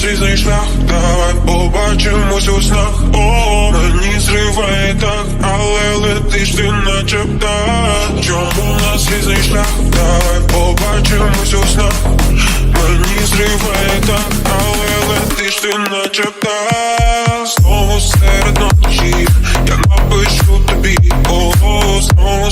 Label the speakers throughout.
Speaker 1: світлий шлях, давай побачимось у снах. О, мені зриває так, але летиш ти наче птах. Чому у нас різний шлях, давай побачимось у снах? Мені зриває так, але летиш ти наче птах. Знову серед ночі, я напишу тобі, о, знову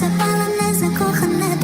Speaker 2: запалене, закохане.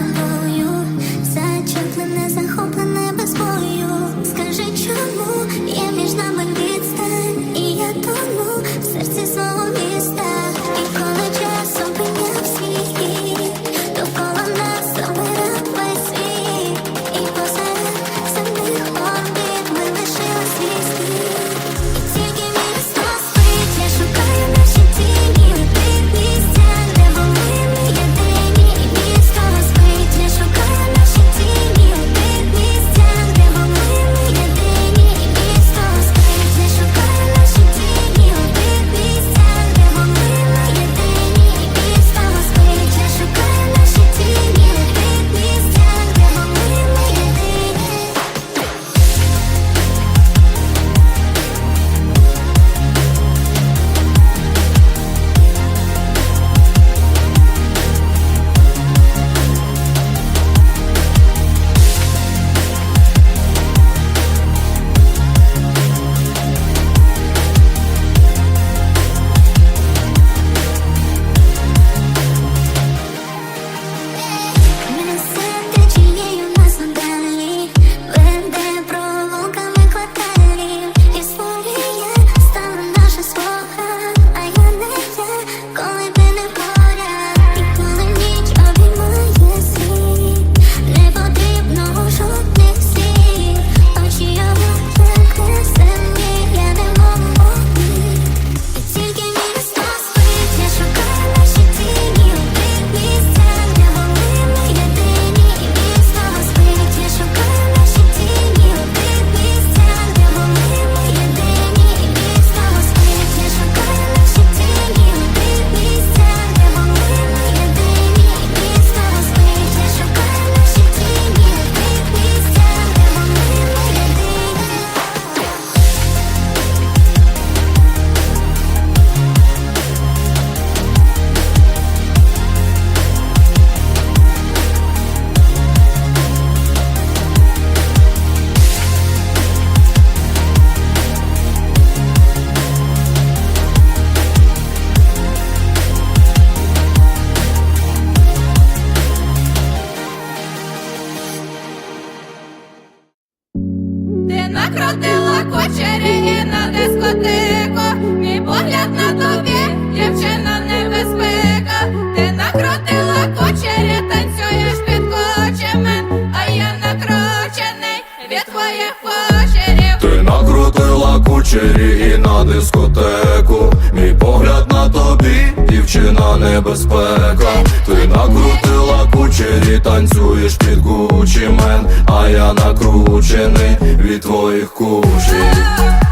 Speaker 3: Кучері і на дискотеку. Мій погляд на тобі, дівчина небезпека. Ти накрутила кучері, танцюєш під Гучі мен, а я накручений від твоїх кучері.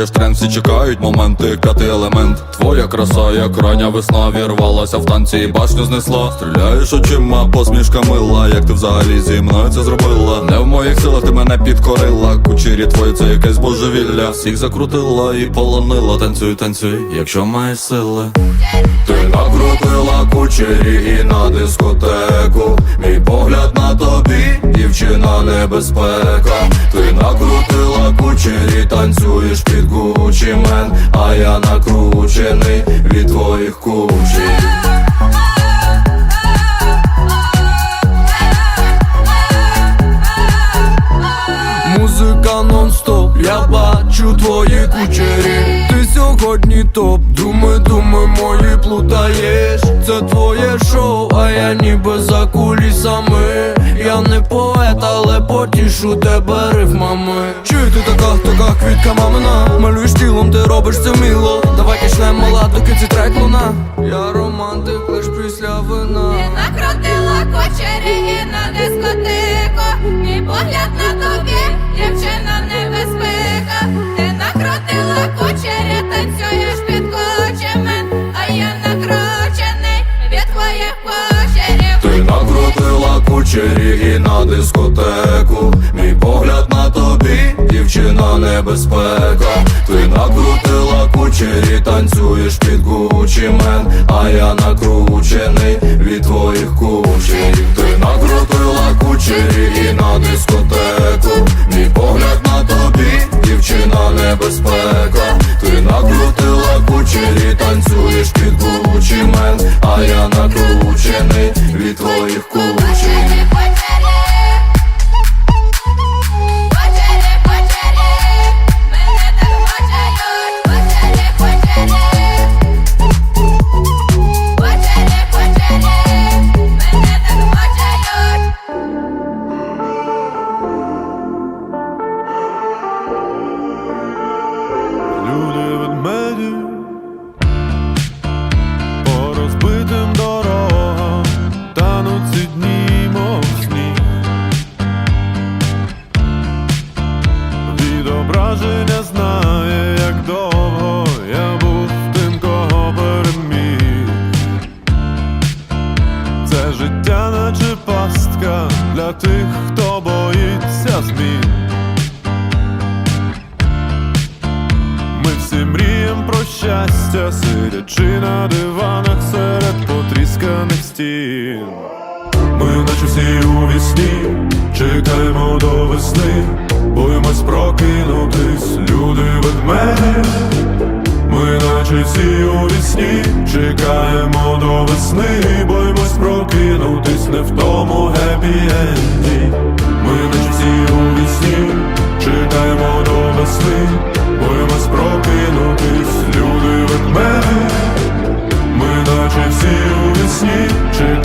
Speaker 3: Задаєш тренд, всі чекають моменти, п'ятий елемент. Твоя краса, як рання весна, вірвалася в танці і башню знесла. Стріляєш очима, посмішка мила, як ти взагалі зі мною це зробила. Не в моїх силах ти мене підкорила. Кучері твої це якесь божевілля. Всіх закрутила і полонила. Танцюй, танцюй, якщо маєш сили. Ти накрутила кучері і на дискотеку. Мій погляд на тобі, дівчина небезпека. Ти накрутила кучері, танцюєш під Гучі мен, а я накручений від твоїх кучері. Музика нон-стоп, я бачу твої кучері. Ти сьогодні топ, думи, думи мої плутаєш. Це твоє шоу, а я ніби за кулісами Я не поет, але потішу тебе рифмами Чи ти така, така квітка мамина Малюєш тілом, ти робиш це мило Давай качнем мала, доки ці трек луна Я романтик лиш після вина
Speaker 4: Ти накрутила кочері і на дискотеку. Мій погляд на тобі, дівчина небезпека. Ти накрутила кочері, танцюєш під кучемен, а я накручений від твоїх кочерів.
Speaker 3: Ти накрутила кучері дискотеку. Мій погляд на тобі, дівчина небезпека. Ти накрутила кучері, танцюєш під Гучі мен, а я накручений від твоїх кучерів. Ти накрутила кучері і на дискотеку. Мій погляд на тобі, дівчина небезпека. Ти накрутила кучері, танцюєш під Гучі мен, а я накручений від твоїх кучерів.
Speaker 2: Для тих, хто боїться змін. Ми всі мрієм про щастя, сидячи на диванах серед потрісканих стін. Ми наче всі у вісні, чекаємо до весни, боїмось прокинутись, люди ведмеді. Ми наче у вісні, чекаємо до весни, боїмось прокинутись не в тому гепі-енді. Ми наче всі у вісні, чекаємо до весни, боїмось прокинутись, люди ведмеді. Ми наче всі у вісні, чекаємо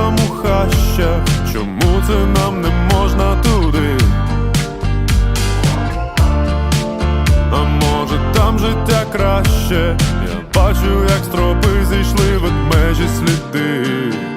Speaker 2: там у чому це нам не можна туди? А може там життя краще? Я бачу, як стропи зійшли ведмежі сліди.